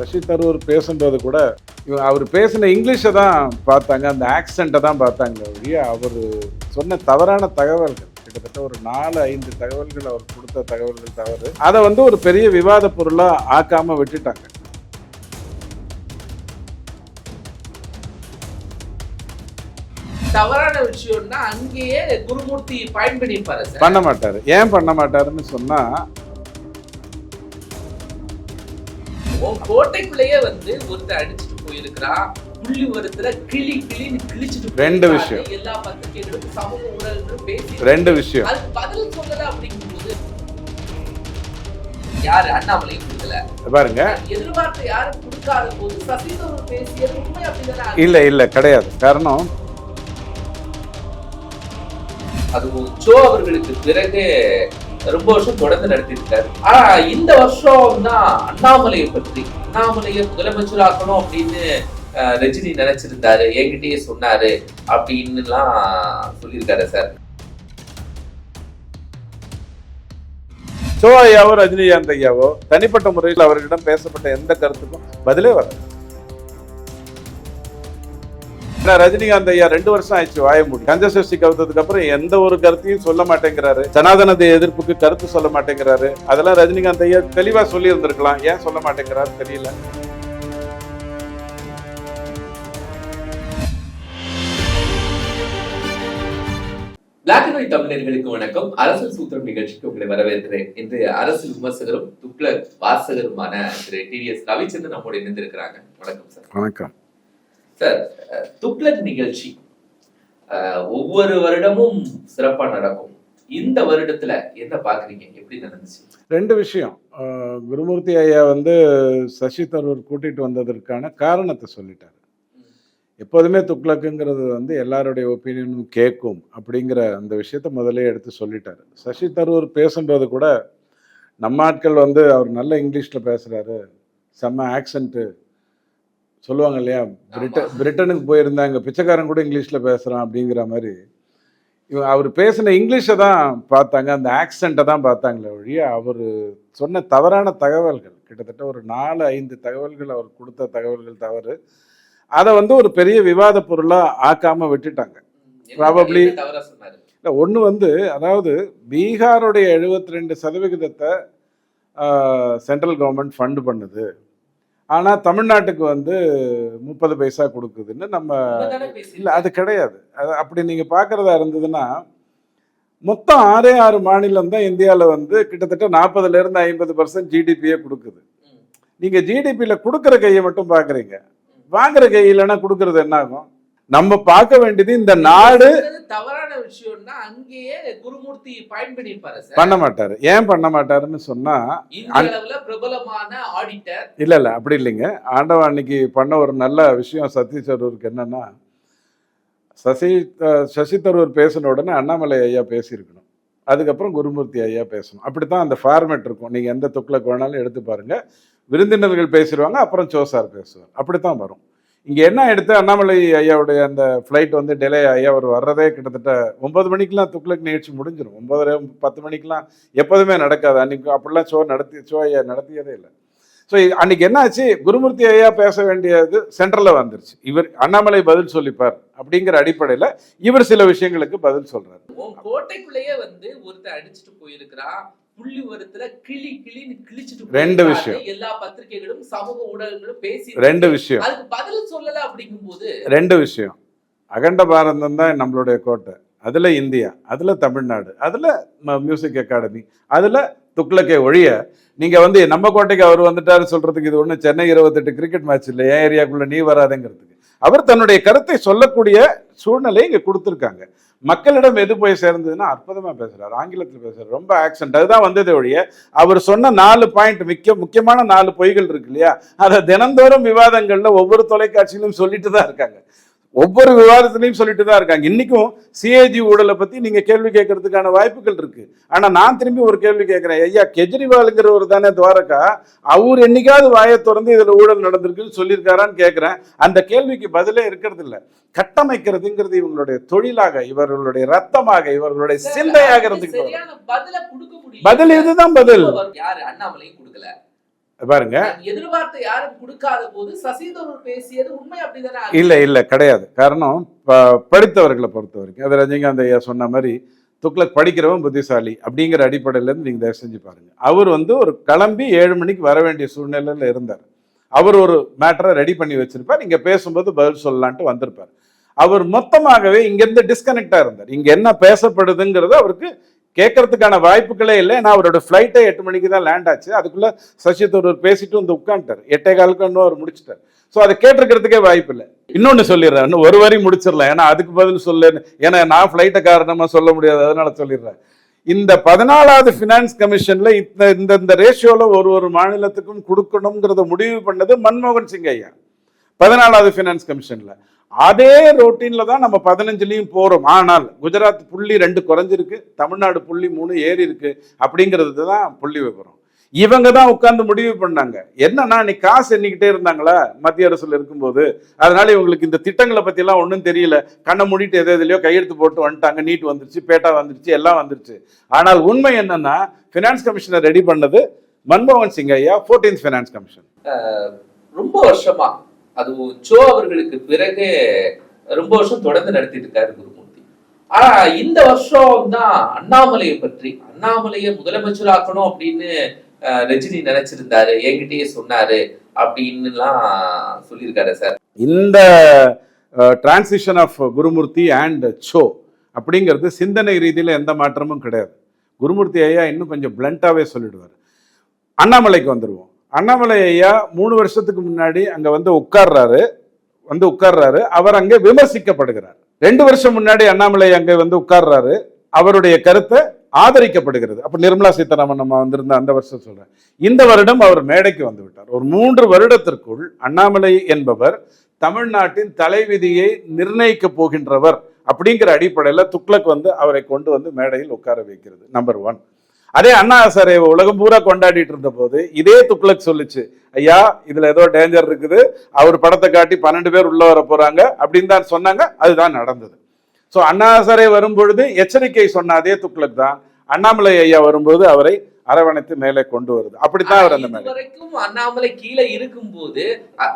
சசி தரூர் பேசும்போது கூட அவர் பேசின இங்கிலீஷை தான் பார்த்தாங்க. அந்த ஆக்சண்ட்டை தான் பார்த்தாங்க ஒழிய அவர் சொன்ன தவறான தகவல்கள் கிட்டத்தட்ட ஒரு நாலு ஐந்து தகவல்கள் அவர் கொடுத்த தகவல்கள் தவறு. அதை வந்து ஒரு பெரிய விவாத பொருளாக ஆக்காம விட்டுட்டாங்க. தவறான விஷயம்னா அங்கேயே குருமூர்த்தி சார். பண்ண மாட்டாரு. ஏன் பண்ண மாட்டாருன்னு சொன்னா கோட்டைக்குள்ளேயே வந்து ஒருத்தர் அடிச்சுட்டு போயிருக்கிறான் புள்ளி வருத்துல கிளி கிளின்னு கிழிச்சிட்டு ரெண்டு. விஷயம். எல்லா பத்திரிகைகளும் சமூக ஊடகங்களும் பேசி ரெண்டு விஷயம். அதுக்கு பதில் சொல்லல அப்படிங்கும்போது யாரு? அண்ணாமலை கொடுக்கல. பாருங்க. எதிர்பார்த்த யாரும் கொடுக்காத போது சசிதரூர் பேசியது உண்மை அப்படிதானே? இல்ல இல்ல கிடையாது. காரணம்? அதுவும் ஜோ அவர்களுக்கு. பிறகு ரொம்ப வருஷம் தொடர்ந்து நடத்திருக்காரு ஆனா இந்த வருஷம் தான் அண்ணாமலையை பற்றி அண்ணாமலையை முதலமைச்சராக்கணும் அப்படின்னு ரஜினி நினைச்சிருந்தாரு. என்கிட்டயே சொன்னாரு அப்படின்னுலாம் சொல்லியிருக்காரு சார். சோ ஐயாவோ ரஜினிகாந்த் ஐயாவோ தனிப்பட்ட முறையில் அவர்களிடம் பேசப்பட்ட எந்த கருத்துக்கும் பதிலே வராது. ஏன்னா ரஜினிகாந்த் ஐயா ரெண்டு வருஷம் ஆயிடுச்சு வாய மூடி. கஞ்சசஷ்டி கவுத்ததுக்கு அப்புறம் எந்த ஒரு கருத்தையும் சொல்ல மாட்டேங்கிறாரு. சனாதனத்தை எதிர்ப்புக்கு கருத்து சொல்ல மாட்டேங்கிறாரு. அதெல்லாம் ரஜினிகாந்த் ஐயா தெளிவா சொல்லி இருந்திருக்கலாம் ஏன் சொல்ல மாட்டேங்கிறாரு தெரியல. பிளாக் அண்ட் ஒயிட் தமிழர்களுக்கு வணக்கம். அரசியல் சூத்திரம் நிகழ்ச்சிக்கு உங்களை வரவேற்கிறேன். இன்று அரசியல் விமர்சகரும் துக்ளக் வாசகருமான திரு டி எஸ் ரவிச்சந்திரன் நம்மோடு இணைந்திருக்கிறாங்க. வணக்கம் சார். வணக்கம். சார் துக்ளக் நிகழ்ச்சி. ஒவ்வொரு வருடமும் சிறப்பா நடக்கும். இந்த வருடத்துல என்ன பாக்குறீங்க? எப்படி நடந்துச்சு? ரெண்டு விஷயம். குருமூர்த்தி ஐயா வந்து சசி தரூர் கூட்டிட்டு வந்ததற்கான காரணத்தை சொல்லிட்டாரு. எப்போதுமே துக்ளக்குங்கிறது வந்து எல்லாருடைய ஒப்பீனியனும் கேட்கும் அப்படிங்கிற அந்த விஷயத்த முதல்ல எடுத்து சொல்லிட்டாரு. சசி தரூர் பேசும்போது கூட நம்ம ஆட்கள் வந்து அவர் நல்ல இங்கிலீஷில் பேசுகிறாரு செம்ம ஆக்சண்ட்டு சொல்லுவாங்க இல்லையா பிரிட்ட பிரிட்டனுக்கு போயிருந்தாங்க பிச்சைக்காரன் கூட இங்கிலீஷில் பேசுகிறான் அப்படிங்கிற மாதிரி. இவன் அவர் பேசின இங்கிலீஷை தான் பார்த்தாங்க. அந்த ஆக்சண்ட்டை தான் பார்த்தாங்களே ஒழிய அவர் சொன்ன தவறான தகவல்கள் கிட்டத்தட்ட ஒரு நாலு ஐந்து தகவல்கள் அவர் கொடுத்த தகவல்கள் தவறு. அதை வந்து ஒரு பெரிய விவாத பொருளாக ஆக்காம விட்டுட்டாங்க. சொன்னாரு? இல்லை ஒன்று வந்து அதாவது பீகாருடைய எழுபத்தி ரெண்டு சதவிகிதத்தை சென்ட்ரல் கவர்மெண்ட் ஃபண்டு பண்ணுது. ஆனால் தமிழ்நாட்டுக்கு வந்து முப்பது பைசா கொடுக்குதுன்னு நம்ம? இல்லை அது கிடையாது அது அப்படி நீங்கள் பார்க்குறதா இருந்ததுன்னா மொத்தம் ஆறே ஆறு மாநிலம் தான் இந்தியாவில் வந்து கிட்டத்தட்ட நாற்பதுலேருந்து ஐம்பது பர்சன்ட் ஜிடிபியே கொடுக்குது. நீங்கள் ஜிடிபியில் கொடுக்குற கையை மட்டும் பார்க்குறீங்க வாங்குற கை இல்லைன்னா கொடுக்கறது என்ன ஆகும் நம்ம பார்க்க வேண்டியது இந்த நாடு தவறான விஷயம்னா அங்கேயே குருமூர்த்தி சார். பண்ண மாட்டாரு. ஏன் பண்ண மாட்டாருன்னு சொன்னா பிரபலமான ஆடிட்டர் இல்ல இல்ல அப்படி இல்லைங்க. ஆண்டவன் அன்னைக்கு பண்ண ஒரு நல்ல விஷயம் சதீஷ் தரூருக்கு என்னன்னா சசி சசி தரூர் பேசின உடனே அண்ணாமலை ஐயா பேசியிருக்கணும். அதுக்கப்புறம் குருமூர்த்தி ஐயா பேசணும். அப்படித்தான் அந்த ஃபார்மேட் இருக்கும். நீங்க எந்த துக்ளக்கு வேணாலும் எடுத்து பாருங்க. விருந்தினர்கள் பேசிடுவாங்க அப்புறம் சோசார் பேசுவார். அப்படித்தான் வரும். இங்கே என்ன எடுத்து அண்ணாமலை ஐயாவுடைய அந்த ஃப்ளைட் வந்து டிலே ஆகி அவர் வர்றதே கிட்டத்தட்ட ஒன்பது மணிக்கெல்லாம் துக்ளக் நிகழ்ச்சி முடிஞ்சிடும் ஒன்பதரை பத்து மணிக்கெல்லாம் எப்போதுமே நடக்காது. அன்னைக்கு அப்படிலாம் ஷோ நடத்தி ஷோ ஐயா நடத்தியதே இல்லை. ஸோ அன்னைக்கு என்ன ஆச்சு குருமூர்த்தி ஐயா பேச வேண்டியது சென்ட்ரலில் வந்துருச்சு. இவர் அண்ணாமலை பதில் சொல்லிப்பார் அப்படிங்கிற அடிப்படையில் இவர் சில விஷயங்களுக்கு பதில் சொல்றாரு. கோட்டைக்குள்ளேயே வந்து ஒருத்தர் அடிச்சுட்டு போயிருக்கிறான். புள்ளி வருத்துல கிளி கிளின்னு கிழிச்சிட்டு ரெண்டு. விஷயம். எல்லா பத்திரிகைகளும் சமூக ஊடகங்களும் பேசி ரெண்டு விஷயம். அதுக்கு பதில் சொல்லல அப்படிங்கும்போது ரெண்டு விஷயம். அகண்ட பாரதம் தான் நம்மளுடைய கோட்டை. அதில் இந்தியா அதில் தமிழ்நாடு அதில் மியூசிக் அகாடமி அதில் துக்ளக்கே ஒழிய நீங்கள் வந்து நம்ம கோட்டைக்கு அவர் வந்துட்டாரு சொல்கிறதுக்கு இது ஒன்றும் சென்னை இருபத்தெட்டு கிரிக்கெட் மேட்ச் இல்லை. என் ஏரியாக்குள்ளே நீ வராதங்கிறதுக்கு. அவர் தன்னுடைய கருத்தை சொல்லக்கூடிய சூழ்நிலை இங்கே கொடுத்துருக்காங்க. மக்களிடம் எது போய் சேர்ந்ததுன்னா அற்புதமாக பேசுகிறார் ஆங்கிலத்தில் பேசுகிறார் ரொம்ப ஆக்சன்ட் அதுதான் வந்ததே ஒழிய அவர் சொன்ன நாலு பாயிண்ட் முக்கிய முக்கியமான நாலு பொய்கள் இருக்கு இல்லையா? அதை தினந்தோறும் விவாதங்களில் ஒவ்வொரு தொலைக்காட்சியிலும் சொல்லிட்டு தான் இருக்காங்க. ஒவ்வொரு விவாதத்திலையும் சொல்லிட்டு தான் இருக்காங்க. இன்னைக்கும் சிஏஜி ஊழலை பத்தி நீங்க கேள்வி கேட்கறதுக்கான வாய்ப்புகள் இருக்கு. ஆனா நான் திரும்பி ஒரு கேள்வி கேட்கிறேன். ஐயா கெஜ்ரிவாலுங்கிறவர் தானே துவாரகா? அவர் என்னைக்காவது வாயை திறந்து இதுல ஊழல் நடந்திருக்குன்னு சொல்லியிருக்காரான்னு கேட்கிறேன். அந்த கேள்விக்கு பதிலே இருக்கிறது இல்ல கட்டமைக்கிறதுங்கிறது இவங்களுடைய தொழிலாக இவர்களுடைய ரத்தமாக இவர்களுடைய சிந்தையாக முடியும் பதில் இதுதான் பதில். யாரு? அண்ணாமலையும் கொடுக்கல. பாருங்க. எதிர்பார்த்த யாரும் கொடுக்காத போது சசி தரூர் பேசியது உண்மை அப்படிதானே இல்ல இல்ல கிடையாது. காரணம் படித்தவர்களை பொறுத்த வரைக்கும் அது ரஜினிகாந்த் ஐயா சொன்ன மாதிரி துக்ளக் படிக்கிறவன் புத்திசாலி அப்படிங்கிற அடிப்படையில இருந்து நீங்க தயவு செஞ்சு பாருங்க. அவர் வந்து ஒரு கிளம்பி ஏழு மணிக்கு வர வேண்டிய சூழ்நிலையில இருந்தார். அவர் ஒரு மேட்டரை ரெடி பண்ணி வச்சிருப்பார். இங்க பேசும்போது பதில் சொல்லலான்ட்டு வந்திருப்பார். அவர் மொத்தமாகவே இங்கிருந்து டிஸ்கனெக்டா இருந்தார். இங்க என்ன பேசப்படுதுங்கிறது அவருக்கு கேட்கறதுக்கான வாய்ப்புகளே இல்லை. நான் அவரோட ஃப்ளைட்டே எட்டு மணிக்கு தான் லேண்ட் ஆச்சு. அதுக்குள்ள சசி தரூர் பேசிட்டு வந்து உட்காந்துட்டார் எட்டே காலுக்கு இன்னும் அவர் முடிச்சிட்டார். ஸோ அதை கேட்டிருக்கிறதுக்கே வாய்ப்பு இல்லை. இன்னொன்னு சொல்லிடுறேன். இன்னும் ஒரு வரி முடிச்சிடலாம். ஏன்னா அதுக்கு பதில் சொல்லு ஏன்னா நான் ஃப்ளைட்டை காரணமா சொல்ல முடியாது. அதனால சொல்லிடுறேன். இந்த பதினாலாவது ஃபினான்ஸ் கமிஷன்ல இந்த இந்த இந்த ரேஷியோல ஒரு ஒரு மாநிலத்துக்கும் கொடுக்கணுங்கிறத முடிவு பண்ணது மன்மோகன் சிங் ஐயா. பதினாலாவது ஃபினான்ஸ் கமிஷன்ல அதே ரொட்டீனில் தான் நம்ம பதினஞ்சுலேயும் போகிறோம் ஆனால் குஜராத் புள்ளி ரெண்டு குறைஞ்சிருக்கு தமிழ்நாடு புள்ளி மூணு ஏறி இருக்கு அப்படிங்கிறது தான் புள்ளி விவரம். இவங்க தான் உட்கார்ந்து முடிவு பண்ணாங்க. என்னன்னா நீ காசு எண்ணிக்கிட்டே இருந்தாங்களா? மத்திய அரசுல இருக்கும்போது. அதனால இவங்களுக்கு இந்த திட்டங்களை பத்தி எல்லாம் ஒன்றும் தெரியல. கண்ணை மூடிட்டு எது எதுலையோ கையெழுத்து போட்டு வந்துட்டாங்க. நீட் வந்துருச்சு பேட்டா வந்துருச்சு எல்லாம் வந்துருச்சு. ஆனால் உண்மை என்னன்னா ஃபினான்ஸ் கமிஷனை ரெடி பண்ணது மன்மோகன் சிங் ஐயா ஃபோர்டீன்த் ஃபினான்ஸ் கமிஷன் ரொம்ப வருஷமா அது சோ அவர்களுக்கு பிறகு ரொம்ப வருஷம் தொடர்ந்து நடத்திட்டு இருக்காரு குருமூர்த்தி. ஆனா இந்த வருஷம் தான் அண்ணாமலையை பற்றி அண்ணாமலையை முதலமைச்சராக்கணும் அப்படின்னு அஹ், ரஜினி நினைச்சிருந்தாரு என்கிட்டயே சொன்னாரு அப்படின்னுலாம் சொல்லியிருக்காரு சார். இந்த transition of Gurumurthy and Cho அப்படிங்கிறது சிந்தனை ரீதியில் எந்த மாற்றமும் கிடையாது. குருமூர்த்தி ஐயா இன்னும் கொஞ்சம் பிளண்ட்டாகவே சொல்லிடுவார். அண்ணாமலைக்கு வந்துடுவோம் அண்ணாமலை ஐயா மூணு வருஷத்துக்கு முன்னாடி அங்க வந்து உட்கார்றாரு. வந்து உட்கார்றாரு. அவர் அங்கே விமர்சிக்கப்படுகிறார். ரெண்டு வருஷம் முன்னாடி அண்ணாமலை அங்கே வந்து உட்கார்றாரு. அவருடைய கருத்தை ஆதரிக்கப்படுகிறது. அப்ப நிர்மலா சீதாராமன் நம்ம வந்திருந்த அந்த வருஷம் சொல்றேன். இந்த வருடம் அவர் மேடைக்கு வந்து விட்டார். ஒரு மூன்று வருடத்திற்குள் அண்ணாமலை என்பவர் தமிழ்நாட்டின் தலைவிதியை நிர்ணயிக்க போகின்றவர் அப்படிங்கிற அடிப்படையில் துக்ளக் வந்து அவரை கொண்டு வந்து மேடையில் உட்கார வைக்கிறது. நம்பர் ஒன் அதே அண்ணா சாரை உலகம் பூரா கொண்டாடிட்டு இருந்த போது இதே துக்ளக் சொல்லுச்சு ஐயா இதுல ஏதோ டேஞ்சர் இருக்குது. அவர் படத்தை காட்டி பன்னெண்டு பேர் உள்ள வர போறாங்க அப்படின்னு தான் சொன்னாங்க. அதுதான் நடந்தது. ஸோ அண்ணா சாரை வரும்பொழுது எச்சரிக்கை சொன்ன அதே துக்ளக் தான். அண்ணாமலை ஐயா வரும்போது அவரை அரவணைத்து மேலே கொண்டு வருது. அப்படித்தான் அவர் அந்த மேலே வரைக்கும் அண்ணாமலை கீழே இருக்கும்போது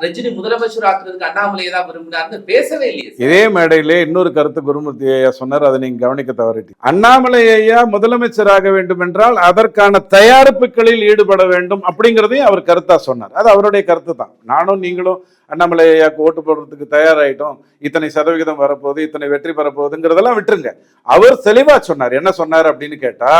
ரஜினி முதலமைச்சர் ஆக்குறதுக்கு அண்ணாமலையை தான் விரும்பினார்னு பேசவே இல்லையே. இதே மேடையிலே இன்னொரு கருத்து குருமூர்த்தி ஐயா சொன்னார் அதை நீங்க கவனிக்க தவறிட்டீங்க. அண்ணாமலை ஐயா முதலமைச்சராக வேண்டும் என்றால் அதற்கான தயாரிப்புகளில் ஈடுபட வேண்டும் அப்படிங்கிறதையும் அவர் கருத்தா சொன்னார். அது அவருடைய கருத்து தான். நானும் நீங்களும் அண்ணாமலை ஐயாக்கு ஓட்டு போடுறதுக்கு தயாராயிட்டோம். இத்தனை சதவிகிதம் வரப்போகுது இத்தனை வெற்றி பெறப்போகுதுங்கிறதெல்லாம் விட்டுருங்க. அவர் தெளிவா சொன்னார். என்ன சொன்னார் அப்படின்னு கேட்டா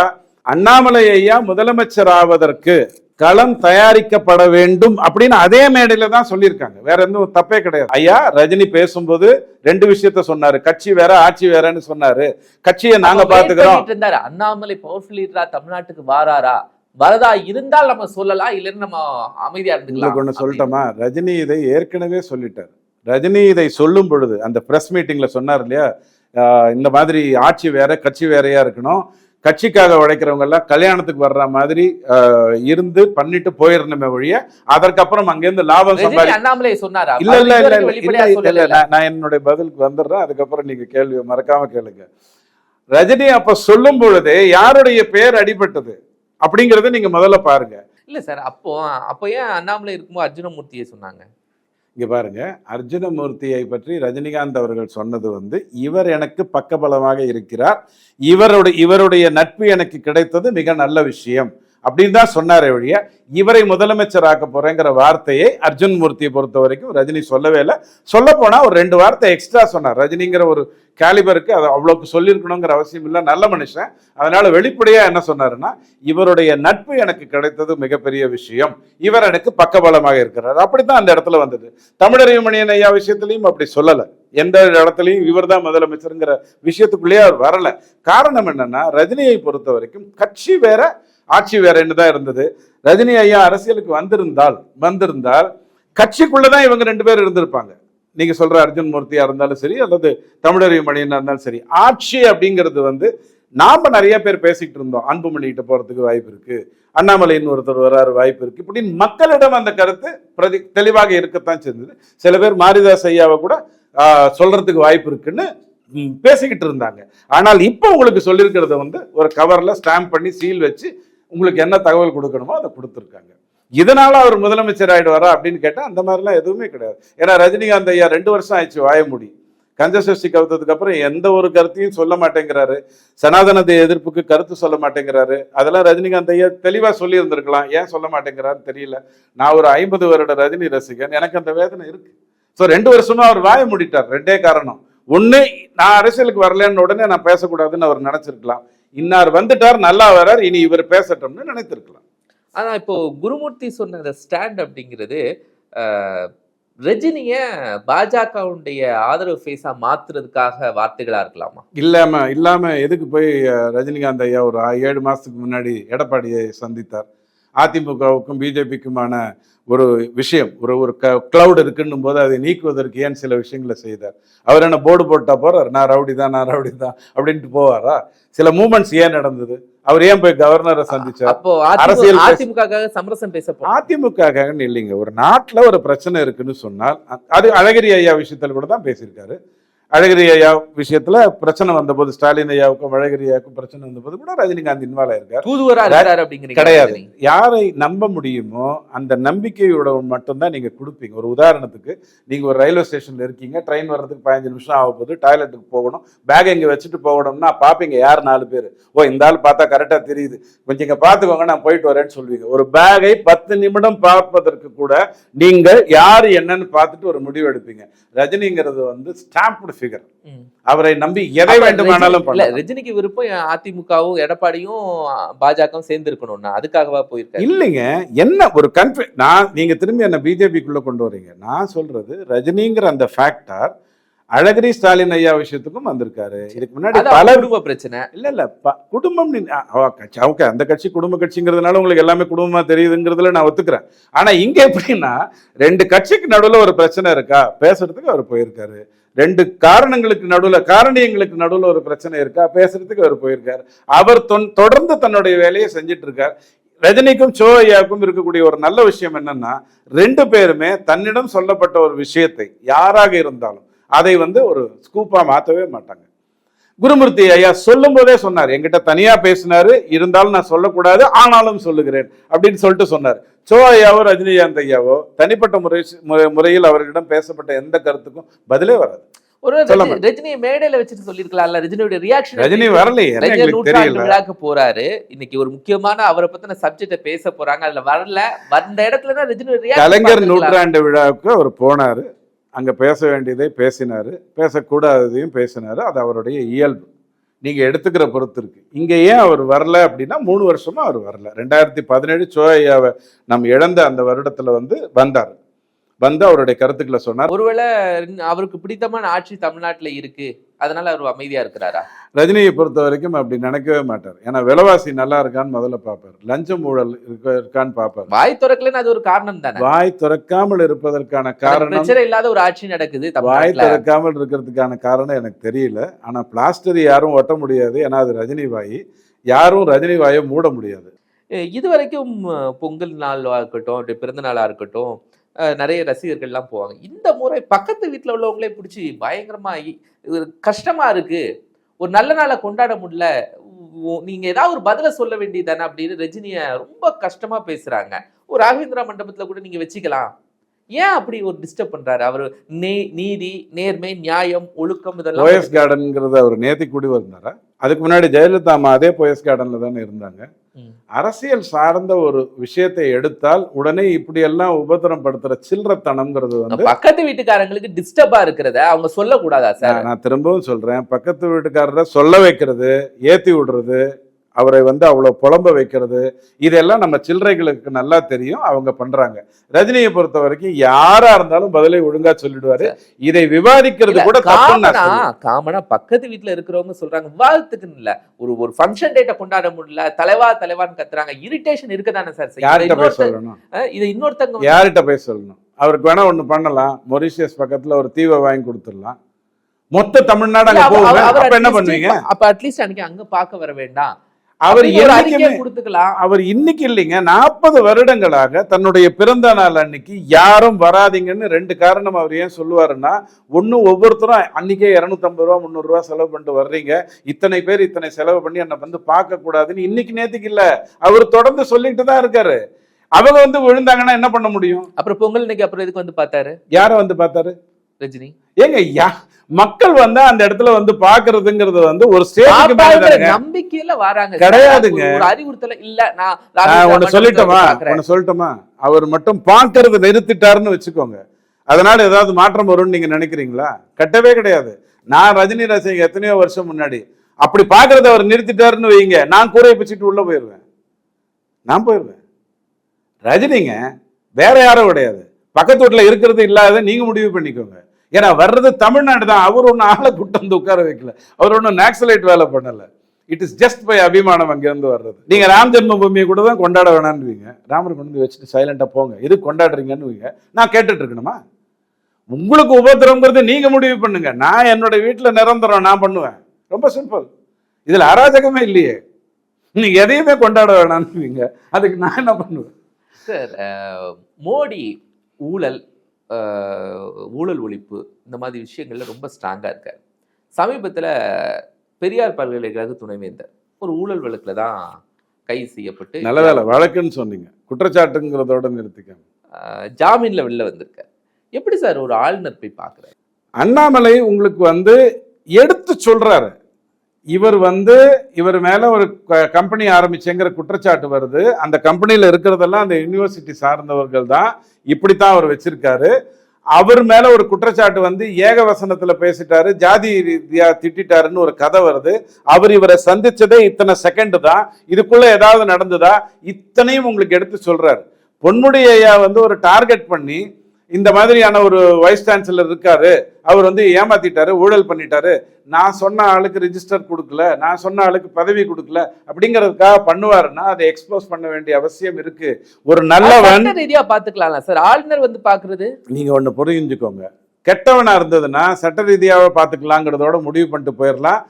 அண்ணாமலை ஐயா முதலமைச்சர் ஆவதற்கு களம் தயாரிக்கப்பட வேண்டும் அப்படின்னு அதே மேடையில தான் சொல்லியிருக்காங்க. வேற எதுவும் தப்பே கிடையாது. ஐயா ரஜினி பேசும்போது ரெண்டு விஷயத்த சொன்னாரு. கட்சி வேற ஆட்சி வேறன்னு சொன்னாரு. கட்சியை நாங்க பாத்துக்கிறோம் அண்ணாமலை பவர்ஃபுல் லீடரா தமிழ்நாட்டுக்கு வாராரா? வரதா இருந்தால் நம்ம சொல்லலாம் இல்லைன்னு நம்ம அமைதியா இருந்துக்கலாம். ஒண்ணு சொல்லட்டுமா? ரஜினி இதை ஏற்கனவே சொல்லிட்டார். ரஜினி இதை சொல்லும் பொழுது அந்த பிரஸ் மீட்டிங்ல சொன்னார் இல்லையா? இந்த மாதிரி ஆட்சி வேற கட்சி வேறையா இருக்கணும். கட்சிக்காக உழைக்கிறவங்க எல்லாம் கல்யாணத்துக்கு வர்ற மாதிரி இருந்து பண்ணிட்டு போயிடணுமே ஒழிய அதற்கப்புறம் அங்கிருந்து லாபம் சொன்னாரா? இல்ல இல்ல இல்ல இல்ல நான் என்னுடைய பதிலுக்கு வந்துடுறேன். அதுக்கப்புறம் நீங்க கேள்வி மறக்காம கேளுங்க. ரஜினி அப்ப சொல்லும் பொழுதே யாருடைய பேர் அடிபட்டது? அப்படிங்கறத நீங்க முதல்ல பாருங்க. இல்ல சார் அப்போ அப்போ ஏன் அண்ணாமலை இருக்கும்போது அர்ஜுனமூர்த்தியை சொன்னாங்க? இங்கே பாருங்க அர்ஜுனமூர்த்தியை பற்றி ரஜினிகாந்த் அவர்கள் சொன்னது வந்து இவர் எனக்கு பக்கபலமாக இருக்கிறார். இவருடைய இவருடைய நட்பு எனக்கு கிடைத்தது மிக நல்ல விஷயம். அப்படின்னு தான் சொன்னாரே ஒழிய இவரை முதலமைச்சர் ஆக்க போறேங்கிற வார்த்தையை அர்ஜுன் மூர்த்தியை பொறுத்த வரைக்கும் ரஜினி சொல்லவே இல்லை. சொல்ல போனா ஒரு ரெண்டு வார்த்தை எக்ஸ்ட்ரா சொன்னார். ரஜினிங்கிற ஒரு கேலிபருக்கு அது அவ்வளோக்கு சொல்லியிருக்கணுங்கிற அவசியம் இல்லை. நல்ல மனுஷன். அதனால வெளிப்படையா என்ன சொன்னாருன்னா இவருடைய நட்பு எனக்கு கிடைத்தது மிகப்பெரிய விஷயம். இவர் எனக்கு பக்கபலமாக இருக்கிறார். அப்படித்தான் அந்த இடத்துல வந்தது. தமிழறிவுமணியன் ஐயா விஷயத்திலையும் அப்படி சொல்லலை. எந்த இடத்துலையும் இவர் தான் முதலமைச்சருங்கிற விஷயத்துக்குள்ளேயே அவர் வரல. காரணம் என்னன்னா ரஜினியை பொறுத்த வரைக்கும் கட்சி வேற ஆட்சி வேறன்னு தான் இருந்தது? ரஜினி ஐயா அரசியலுக்கு வந்திருந்தால் வந்திருந்தால் கட்சிக்குள்ளதான் இவங்க ரெண்டு பேர் இருந்திருப்பாங்க. நீங்க சொல்ற அர்ஜுன் மூர்த்தியா இருந்தாலும் சரி அல்லது தமிழறிவு மணியனா இருந்தாலும் சரி ஆட்சி அப்படிங்கிறது வந்து நாம நிறைய பேர் பேசிக்கிட்டு இருந்தோம். அன்புமணிகிட்ட போறதுக்கு வாய்ப்பு இருக்கு. அண்ணாமலைன்னு ஒருத்தர் வராரு வாய்ப்பு இருக்கு. இப்படின்னு மக்களிடம் அந்த கருத்து பிரதி தெளிவாக இருக்கத்தான் செஞ்சது சில பேர் மாரிதாஸ் ஐயாவை கூட சொல்றதுக்கு வாய்ப்பு இருக்குன்னு பேசிக்கிட்டு இருந்தாங்க. ஆனால் இப்போ உங்களுக்கு சொல்லியிருக்கிறத வந்து ஒரு கவர்ல ஸ்டாம்ப் பண்ணி சீல் வச்சு உங்களுக்கு என்ன தகவல் கொடுக்கணுமோ அதை கொடுத்துருக்காங்க. இதனால அவர் முதலமைச்சர் ஆகிடுவாரா அப்படின்னு கேட்டால் அந்த மாதிரிலாம் எதுவுமே கிடையாது. ஏன்னா ரஜினிகாந்த் ஐயா ரெண்டு வருஷம் ஆயிடுச்சு வாயமுடி கஞ்சசஷ்டி கவுத்ததுக்கு அப்புறம் எந்த ஒரு கருத்தையும் சொல்ல மாட்டேங்கிறாரு. சனாதனத்தை எதிர்ப்புக்கு கருத்து சொல்ல மாட்டேங்கிறாரு. அதெல்லாம் ரஜினிகாந்த் ஐயா தெளிவாக சொல்லியிருந்திருக்கலாம். ஏன் சொல்ல மாட்டேங்கிறாருன்னு தெரியல. நான் ஒரு ஐம்பது வருட ரஜினி ரசிகன். எனக்கு அந்த வேதனை இருக்கு. ஸோ ரெண்டு வருஷமா அவர் வாய மூடிட்டார். ரெண்டே காரணம். ஒன்று நான் அரசியலுக்கு வரலன்னு உடனே நான் பேசக்கூடாதுன்னு அவர் நினைச்சிருக்கலாம். இன்னார் வந்துட்டார் நல்லா வரார் இனி இவர் பேசட்டும்னு நினைத்திருக்கலாம். ஆனா இப்போ குருமூர்த்தி சொன்ன ஸ்டாண்ட் அப்படிங்கிறது ரஜினிய பாஜகவுடைய ஆதரவு ஃபேஸா மாத்துறதுக்காக வார்த்தைகளா இருக்கலாமா? இல்லாம இல்லாம எதுக்கு போய் ரஜினிகாந்த் ஐயா ஒரு ஏழு மாசத்துக்கு முன்னாடி எடப்பாடியை சந்தித்தார்? அதிமுகவுக்கும் பிஜேபிக்குமான ஒரு விஷயம் ஒரு ஒரு கிளவுட் இருக்குன்னும் போது அதை நீக்குவதற்கு ஏன் சில விஷயங்களை செய்தார்? அவர் என்ன போர்டு போட்டா போறார்? நான் ரவுடி தான் நான் ரவுடி தான் அப்படின்ட்டு போவாரா? சில மூமெண்ட்ஸ் ஏன் நடந்தது? அவர் ஏன் போய் கவர்னரை சந்திச்சார்? அப்போ அரசியல் அதிமுக சமரசம் பேச அதிமுக இல்லைங்க. ஒரு நாட்டுல ஒரு பிரச்சனை இருக்குன்னு சொன்னால் அது அழகிரி ஐயா விஷயத்துல கூட தான் பேசியிருக்காரு. அழகிரி ஐயா விஷயத்துல பிரச்சனை வந்தபோது ஸ்டாலின் ஐயாவுக்கும் அழகிரி ஐயாவுக்கும் பிரச்சனை வந்தபோது கூட ரஜினிகாந்த் இன்வால்வ் ஆயிருக்காரு தூதுவரா இருக்கிறாரு அப்படிங்கிறீங்க கிடையாது. யாரை நம்ப முடியுமோ அந்த நம்பிக்கையோட மட்டும்தான் நீங்க கொடுப்பீங்க. ஒரு உதாரணத்துக்கு நீங்க ஒரு ரயில்வே ஸ்டேஷன்ல இருக்கீங்க ட்ரெயின் வர்றதுக்கு பதினஞ்சு நிமிஷம் ஆக போகுது டாய்லெட்டுக்கு போகணும் பேக் இங்க வச்சுட்டு போகணும்னா பாப்பீங்க யார் நாலு பேர்? ஓ இந்த ஆள் பார்த்தா கரெக்டா தெரியுது. கொஞ்சம் இங்க பாத்துக்கோங்க நான் போயிட்டு வரேன்னு சொல்லுவீங்க ஒரு பேக்கை பத்து நிமிடம் பார்ப்பதற்கு கூட நீங்க யார் என்னன்னு பார்த்துட்டு ஒரு முடிவு எடுப்பீங்க. ரஜினிங்கிறது வந்து ஸ்டாம்ப்டு ஃபிகர். அவரை நம்பி எதை வேண்டுமானாலும் இல்ல ரஜினிக்கு விருப்பம் அதிமுகவும் எடப்பாடியும் பாஜகவும் சேர்ந்து இருக்கணும்னா அதுக்காகவா போயிருக்காரு? இல்லைங்க. என்ன ஒரு கன்ஃபி நான் நீங்க திரும்பி என்ன பிஜேபிக்குள்ள கொண்டு வரீங்க. நான் சொல்றது ரஜினிங்கிற அந்த ஃபேக்டர் அழகிரி ஸ்டாலின் ஐயா விஷயத்துக்கும் வந்திருக்காரு. இதுக்கு முன்னாடி பல குடும்ப பிரச்சனை. இல்ல இல்ல. குடும்பம் ஓகே அந்த கட்சி குடும்ப கட்சிங்கிறதுனால உங்களுக்கு எல்லாமே குடும்பமா தெரியுதுங்கிறதுல நான் ஒத்துக்கிறேன். ஆனா இங்க எப்படின்னா ரெண்டு கட்சிக்கு நடுவுல ஒரு பிரச்சனை இருக்கா? பேசுறதுக்கு அவர் போயிருக்காரு. ரெண்டு காரணங்களுக்கு நடுவுல காரணியங்களுக்கு நடுவுல ஒரு பிரச்சனை இருக்கா? பேசுறதுக்கு அவர் போயிருக்காரு. அவர் தொடர்ந்து தன்னுடைய வேலையை செஞ்சுட்டு இருக்கார் ரஜினிக்கும் சோ ஐயாவுக்கும் இருக்கக்கூடிய ஒரு நல்ல விஷயம் என்னன்னா ரெண்டு பேருமே தன்னிடம் சொல்லப்பட்ட ஒரு விஷயத்தை யாராக இருந்தாலும் அதை வந்து ஒரு ஸ்கூப்பா மாத்தவே மாட்டாங்க. குருமூர்த்தி ஐயா சொல்லும் போதே சொன்னார் என்கிட்ட தனியா பேசினாரு இருந்தாலும் நான் சொல்லக்கூடாது ஆனாலும் சொல்லுகிறேன் அப்படின்னு சொல்லிட்டு சொன்னார். சோ ஐயாவோ ரஜினிகாந்த் ஐயாவோ தனிப்பட்ட முறை முறை- முறையில் அவர்களிடம் பேசப்பட்ட எந்த கருத்துக்கும் பதிலே வராது. ஒரு ரஜினி- மேடையில வச்சுட்டு சொல்லிருக்கலாம்ல ரஜினியோட ரியாக்ஷன் ரஜினி வரலையே விழாக்கு போறாரு. இன்னைக்கு ஒரு முக்கியமான அவரை பத்தின சப்ஜெக்ட பேச போறாங்க. அதுல வரல. வந்த இடத்துல தான் ரஜினி கலைஞர் நூற்றாண்டு விழாவுக்கு அவர் போனாரு. அங்கே பேச வேண்டியதை பேசினார். பேசக்கூடாததையும் பேசினார். அது அவருடைய இயல்பு. நீங்கள் எடுத்துக்கிற பொறுத்து இருக்கு. இங்கே ஏன் அவர் வரல அப்படின்னா மூணு வருஷமாக அவர் வரல. ரெண்டாயிரத்தி பதினேழு சோயாவை நம்ம இழந்த அந்த வருடத்தில் வந்து வந்தார். வந்து அவருடைய கருத்துக்களை சொன்னார். ஒருவேளை அவருக்கு பிடித்தமான ஆட்சி தமிழ்நாட்டுல இருக்கு. அதனால அவர் அமைதியா இருக்கிறாரா? ரஜினியை பொறுத்த வரைக்கும் அப்படி நினைக்கவே மாட்டார். ஏன்னா விலைவாசி நல்லா இருக்கான்னு முதல்ல பார்ப்பார். லஞ்சம் ஊழல் இருக்க- இருக்கான்னு பார்ப்பார். வாய் திறக்கலன்னு அது ஒரு காரணம் தானே? வாய் திறக்காமல் இருப்பதற்கான காரணம் பிரச்சனை இல்லாத ஒரு ஆட்சி நடக்குது வாய் திறக்காமல் இருக்கிறதுக்கான காரணம் எனக்கு தெரியல. ஆனா பிளாஸ்டர் யாரும் ஒட்ட முடியாது. ஏன்னா அது ரஜினி வாய். யாரும் ரஜினி வாயை மூட முடியாது. இது வரைக்கும் பொங்கல் நாளா இருக்கட்டும் பிறந்த நாளா இருக்கட்டும் நிறைய ரசிகர்கள்லாம் போவாங்க. இந்த முறை பக்கத்து வீட்டில் உள்ளவங்களே பிடிச்சி பயங்கரமா இ- இது கஷ்டமா இருக்கு. ஒரு நல்ல நாளை கொண்டாட முடியல. நீங்கள் நீங்க ஏதாவது ஒரு பதிலை சொல்ல வேண்டியதானே அப்படின்னு ரஜினியை ரொம்ப கஷ்டமா பேசுறாங்க. ஒரு ராகவேந்திரா மண்டபத்துல கூட நீங்க வச்சுக்கலாம். ஏன் அப்படி ஒரு டிஸ்டர்ப் பண்றாரு? அவரு நீதி நேர்மை நியாயம் ஒழுக்கம் இதெல்லாம் போயஸ் கார்டன்ங்கிறது அவர் நேத்தி கூடி வந்தாரா? அதுக்கு முன்னாடி ஜெயலலிதா அம்மா அதே போயஸ் கார்டன்ல தானே இருந்தாங்க. அரசியல் சார்ந்த ஒரு விஷயத்தை எடுத்தால் உடனே இப்படி எல்லாம் உபத்திரம் படுத்துற சில்லறத்தனம்ங்கிறது வந்து பக்கத்து வீட்டுக்காரங்களுக்கு டிஸ்டர்பா இருக்கிறத அவங்க சொல்லக்கூடாதா சார் நான் திரும்பவும் சொல்றேன். பக்கத்து வீட்டுக்காரரை சொல்ல வைக்கிறது ஏத்தி விடுறது அவரை வந்து அவ்வளவு புலம்ப வைக்கிறது இதெல்லாம் நம்ம சில்லறைகளுக்கு நல்லா தெரியும் அவங்க பண்றாங்க. ரஜினியை பொறுத்த வரைக்கும் யாரா இருந்தாலும் பதிலை ஒழுங்கா சொல்லிடுவாரு. இதை விவாதிக்கிறது கூட காமனா? பக்கத்து வீட்ல இருக்கிறவங்க சொல்றாங்க வாழ்த்துக்குன்னு இல்ல. ஒரு ஒரு ஃபங்க்ஷன் டேட்ட கொண்டாட முடியல தலைவா தலைவான்னு கத்துறாங்க. இரிட்டேஷன் இருக்கதானே சார் யார்கிட்ட போய் சொல்லணும்? இதை இன்னொருத்தங்க யார்கிட்ட போய் சொல்லணும்? அவருக்கு வேணா ஒண்ணு பண்ணலாம். மொரிஷியஸ் பக்கத்துல ஒரு தீவை வாங்கி கொடுத்துடலாம். மொத்த தமிழ்நாடு அங்க அவர் அப்ப என்ன பண்ணுவீங்க? அப்ப அட்லீஸ்ட் அன்னைக்கு அங்க பார்க்க வர வேண்டாம். அவர் கொடுத்துக்கலாம். அவர் இன்னைக்கு இல்லைங்க நாற்பது வருடங்களாக தன்னுடைய பிறந்த நாள் அன்னைக்கு யாரும் வராதீங்கன்னு ரெண்டு காரணம் அவர் ஏன் சொல்லுவாருன்னா ஒண்ணு ஒவ்வொருத்தரும் அன்னைக்கே இரநூத்தம்பது ரூபா முந்நூறு ரூபா செலவு பண்ணிட்டு வர்றீங்க. இத்தனை பேர் இத்தனை செலவு பண்ணி என்னை வந்து பார்க்க கூடாதுன்னு இன்னைக்கு நேத்துக்கு இல்ல. அவர் தொடர்ந்து சொல்லிட்டு தான் இருக்காரு. அவங்க வந்து விழுந்தாங்கன்னா என்ன பண்ண முடியும்? அப்புறம் பொங்கல் இன்னைக்கு அப்புறம் எதுக்கு வந்து பார்த்தாரு? யார வந்து பார்த்தாரு? ரஜினி. ஏங்க யா மக்கள் வந்து அந்த இடத்துல வந்து பாக்குறதுங்கிறது வந்து ஒரு ஸ்டேஜுக்கு நம்பிக்கையில வராங்க. கிடையாதுங்க. அறிவுறுத்தல இல்ல. நான் காந்தி சொல்லட்டுமா. ஒண்ணு சொல்லட்டுமா அவர் மட்டும் பாக்குறது நிறுத்திட்டாருன்னு வச்சுக்கோங்க. அதனால ஏதாவது மாற்றம் வரும்னு நீங்க நினைக்கிறீங்களா? கட்டவே கிடையாது. நான் ரஜினி ரசிகன் எத்தனையோ வருஷம் முன்னாடி அப்படி பாக்குறத அவர் நிறுத்திட்டாருன்னு வைங்க. நான் கூரையை பிச்சுட்டு உள்ள போயிருவேன். நான் போயிருவேன். ரஜினிங்க வேற யாரும் கிடையாது. பக்கத்து வீட்டுல இருக்கிறது இல்லாத நீங்க முடிவு பண்ணிக்கோங்க. ஏன்னா வர்றது தமிழ்நாடு தான். அவர் ஒன்றும் ஆளை கூட்டு வந்து உட்கார வைக்கல. அவர் ஒன்றும் நேக்சலைட் வேலை பண்ணலை. இட் இஸ் ஜஸ்ட் பை அபிமானம் அங்கேருந்து வர்றது. நீங்கள் ராம் ஜென்மபூமியை கூட தான் கொண்டாட வேணான்னுவீங்க. ராமர் கொண்டு வச்சுட்டு சைலண்டாக போங்க. எது கொண்டாடுறீங்கன்னு நான் கேட்டுட்டு இருக்கணுமா உங்களுக்கு உபத்திரங்கிறது நீங்கள் முடிவு பண்ணுங்க. நான் என்னோட வீட்டில் நிரந்தரம் நான் பண்ணுவேன். ரொம்ப சிம்பிள் இதில் அராஜகமே இல்லையே. நீங்கள் எதையுமே கொண்டாட வேணான்னுவீங்க. அதுக்கு நான் என்ன பண்ணுவேன்? சார் மோடி ஊழல் ஊழல் ஒழிப்பு இந்த மாதிரி விஷயங்கள்ல ரொம்ப ஸ்ட்ராங்கா இருக்காரு. சமீபத்துல பெரியார் பல்கலைக்கழக துணைவேந்தர் ஒரு ஊழல் வழக்குல தான் கைது செய்யப்பட்டு நல்ல வேலை வழக்குன்னு சொன்னீங்க. குற்றச்சாட்டுங்கிறதோட நிறுத்திக்க ஜாமீன்ல வெளில வந்திருக்காரு. எப்படி சார் ஒரு ஆளுநர் போய் பார்க்குறாரு? அண்ணாமலை உங்களுக்கு வந்து எடுத்து சொல்றாரு. இவர் வந்து இவர் மேலே ஒரு கம்பெனி ஆரம்பிச்சேங்கிற குற்றச்சாட்டு வருது. அந்த கம்பெனியில் இருக்கிறதெல்லாம் அந்த யூனிவர்சிட்டி சார்ந்தவர்கள் தான். இப்படித்தான் அவர் வச்சிருக்காரு. அவர் மேலே ஒரு குற்றச்சாட்டு வந்து ஏகவசனத்துல பேசிட்டாரு ஜாதி ரீதியாக திட்டிட்டாருன்னு ஒரு கதை வருது. அவர் இவரை சந்திச்சதே இத்தனை செகண்டு தான். இதுக்குள்ளே ஏதாவது நடந்ததா? இத்தனையும் உங்களுக்கு எடுத்து சொல்கிறார் பொன்முடி ஐயா வந்து ஒரு டார்கெட் பண்ணி இந்த மாதிரியான ஒரு வைஸ் சான்சலர் இருக்காரு. அவர் வந்து ஏமாத்திட்டாரு ஊழல் பண்ணிட்டாரு. நான் சொன்ன ஆளுக்கு ரிஜிஸ்டர் கொடுக்கல நான் சொன்ன ஆளுக்கு பதவி கொடுக்கல அப்படிங்கிறதுக்காக பண்ணுவாருன்னா அதை எக்ஸ்போஸ் பண்ண வேண்டிய அவசியம் இருக்கு. ஒரு நல்லவன் ரீதியா பாத்துக்கலாம்ல சார். ஆளுநர் வந்து பாக்குறது? நீங்க ஒண்ணு புரிஞ்சுக்கோங்க. கெட்டவனா இருந்ததுன்னா சட்ட ரீதியாக பார்த்துக்கலாங்கிறதோட முடிவு பண்ணிட்டு போயிடலாம்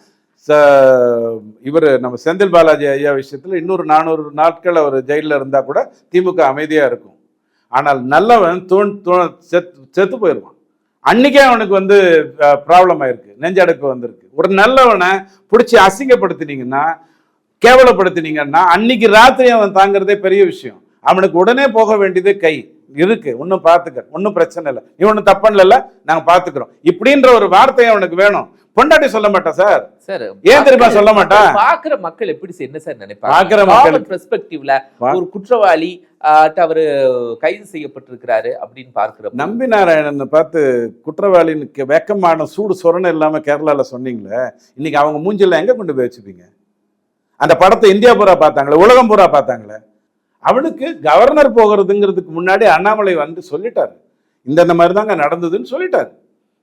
இவர் நம்ம செந்தில் பாலாஜி ஐயா விஷயத்துல இன்னொரு நானூறு நாட்கள் அவர் ஜெயிலில் இருந்தா கூட திமுக அமைதியா இருக்கும். ஆனால் நல்லவன் தூண் தூண் செத்து செத்து போயிடுவான். அன்னைக்கே அவனுக்கு வந்து ப்ராப்ளம் ஆயிருக்கு. நெஞ்சடக்கு வந்திருக்கு. ஒரு நல்லவனை பிடிச்சி அசிங்கப்படுத்தினீங்கன்னா கேவலப்படுத்தினீங்கன்னா அன்னைக்கு ராத்திரி அவன் தாங்கிறதே பெரிய விஷயம். அவனுக்கு உடனே போக வேண்டியது கை. இருக்கு. ஒன்றும் பார்த்துக்க ஒன்றும் பிரச்சனை இல்லை. நீ ஒன்றும் தப்பண்ணல நாங்கள் பார்த்துக்கிறோம் இப்படின்ற ஒரு வார்த்தை அவனுக்கு வேணும். பொண்டாட்டி சொல்ல மாட்டான் சார்? சார் ஏன் தெரியுமா சொல்ல மாட்டான்? பாக்குற மக்கள் எப்படி என்ன சார் நினைப்பாங்க? பார்க்கிற மக்கள் பெர்ஸ்பெக்டிவ்ல ஒரு குற்றவாளி அவர் கைது செய்யப்பட்டிருக்கிறாரு அப்படின்னு பார்க்கிறோம் நம்பி நாராயணனை பார்த்து குற்றவாளின்னு கே- வெக்கமான சூடு சொரணை இல்லாமல் கேரளாவில் சொன்னீங்களே இன்னைக்கு அவங்க மூஞ்சில் எங்கே கொண்டு போய் வச்சுப்பீங்க? அந்த படத்தை இந்தியா பூரா பார்த்தாங்களே உலகம் பூரா பார்த்தாங்களே? அவனுக்கு கவர்னர் போகிறதுங்கிறதுக்கு முன்னாடி அண்ணாமலை வந்து சொல்லிட்டாரு. இந்தந்த மாதிரி தாங்க நடந்ததுன்னு சொல்லிட்டாரு.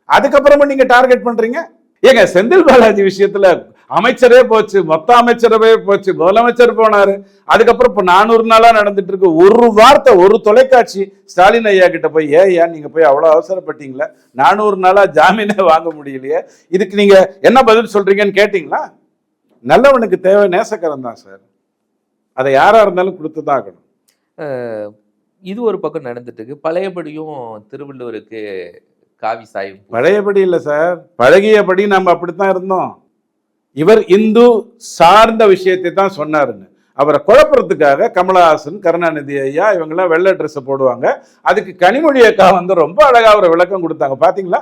அதுக்கப்புறமா நீங்கள் டார்கெட் பண்ணுறீங்க ஏங்க செந்தில் பாலாஜி விஷயத்தில் அமைச்சரே போச்சு மொத்த அமைச்சரவே போச்சு முதலமைச்சர் போனாரு. அதுக்கப்புறம் இப்போ நானூறு நாளா நடந்துட்டு இருக்கு. ஒரு வார்த்தை ஒரு தொலைக்காட்சி ஸ்டாலின் ஐயா கிட்ட போய் ஏன் ஐயா நீங்க போய் அவ்வளவு அவசரப்பட்டீங்களா? நானூறு நாளா ஜாமீனே வாங்க முடியலையே. இதுக்கு நீங்க என்ன பதில் சொல்றீங்கன்னு கேட்டீங்களா? நல்லவனுக்கு தேவை நேசக்கரம் தான் சார். அதை யாரா இருந்தாலும் கொடுத்து தான் ஆகணும். இது ஒரு பக்கம் நடந்துட்டு இருக்கு. பழையபடியும் திருவள்ளுவருக்கு காவி சாயும் பழையபடி இல்லை சார். பழகியபடி நம்ம அப்படித்தான் இருந்தோம். இவர் இந்து சார்ந்த விஷயத்தை தான் சொன்னாருங்க. அவரை குழப்பறதுக்காக கமலஹாசன் கருணாநிதி ஐயா இவங்கெல்லாம் வெள்ளை ட்ரெஸ்ஸை போடுவாங்க. அதுக்கு கனிமொழி அக்கா வந்து ரொம்ப அழகாக ஒரு விளக்கம் கொடுத்தாங்க. பார்த்தீங்களா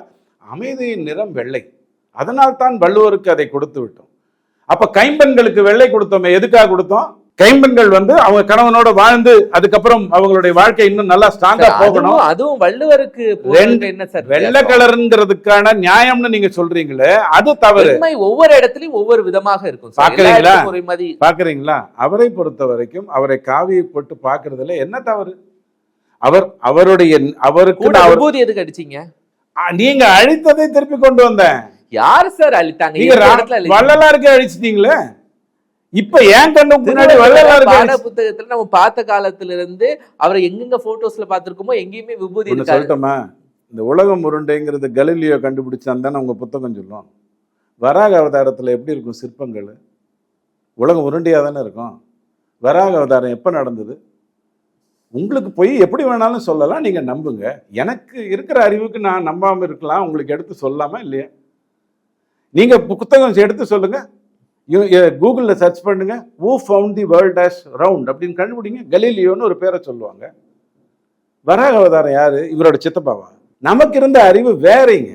அமைதியின் நிறம் வெள்ளை. அதனால் தான் வள்ளுவருக்கு அதை கொடுத்து விட்டோம். அப்போ கைம்பெண்களுக்கு வெள்ளை கொடுத்தோமே எதுக்காக கொடுத்தோம்? கைம்பெண்கள் வந்து அவங்க கணவனோட வாழ்ந்து அதுக்கப்புறம் அவங்களுடைய வாழ்க்கை இன்னும் நல்லா ஸ்ட்ராங்கா போகணும். அதுவும் வள்ளுவருக்கு என்ன சார் வெள்ளை? கலருங்கிறதுக்கான நியாயம்னு நீங்க சொல்றீங்களே அது தவறு. ஒவ்வொரு இடத்துலயும் ஒவ்வொரு விதமாக இருக்கும் மாதிரி. பாக்குறீங்களா அவரை பொறுத்த வரைக்கும் அவரை காவியை போட்டு பாக்குறதுல என்ன தவறு? அவர் அவருடைய அவருக்கு விபூதி எதுக்கு அடிச்சீங்க? நீங்க அழித்ததை திருப்பி கொண்டு வந்தேன். யார் சார் அழித்தாங்க? வள்ளலாருக்கு அழிச்சிட்டீங்களே? இப்ப ஏன் கண்ணுக்கு முன்னாடி பாட புத்தகத்துல நம்ம பார்த்த காலத்துல இருந்து அவரை எங்கெங்க போட்டோஸ்ல பார்த்திருக்கோமோ எங்கேயுமே விபூதி சொல்லட்டுமா? இந்த உலகம் உருண்டைங்கிறது கலிலியோ கண்டுபிடிச்சான் தானே உங்க புத்தகம் சொல்லும் வராக அவதாரத்துல எப்படி இருக்கும் சிற்பங்கள்? உலகம் உருண்டையா தானே இருக்கும். வராக அவதாரம் எப்ப நடந்தது? உங்களுக்கு போய் எப்படி வேணாலும் சொல்லலாம் நீங்க நம்புங்க. எனக்கு இருக்கிற அறிவுக்கு நான் நம்பாம இருக்கலாம் உங்களுக்கு எடுத்து சொல்லாம இல்லையா? நீங்க புத்தகம் எடுத்து சொல்லுங்க. கூகுளில் சர்ச் பண்ணுங்க who found the world as round அப்படின்னு கண்டுபிடிங்க. கலீலியோன்னு ஒரு பேரை சொல்லுவாங்க. வராக அவதாரம் யாரு? இவரோட சித்தப்பாவா? நமக்கு இருந்த அறிவு வேறீங்க.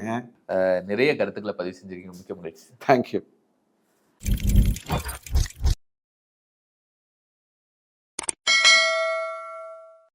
நிறைய கருத்துக்களை பதிவு செஞ்சிருக்கீங்க. மிக்க மகிழ்ச்சி. தேங்க்யூ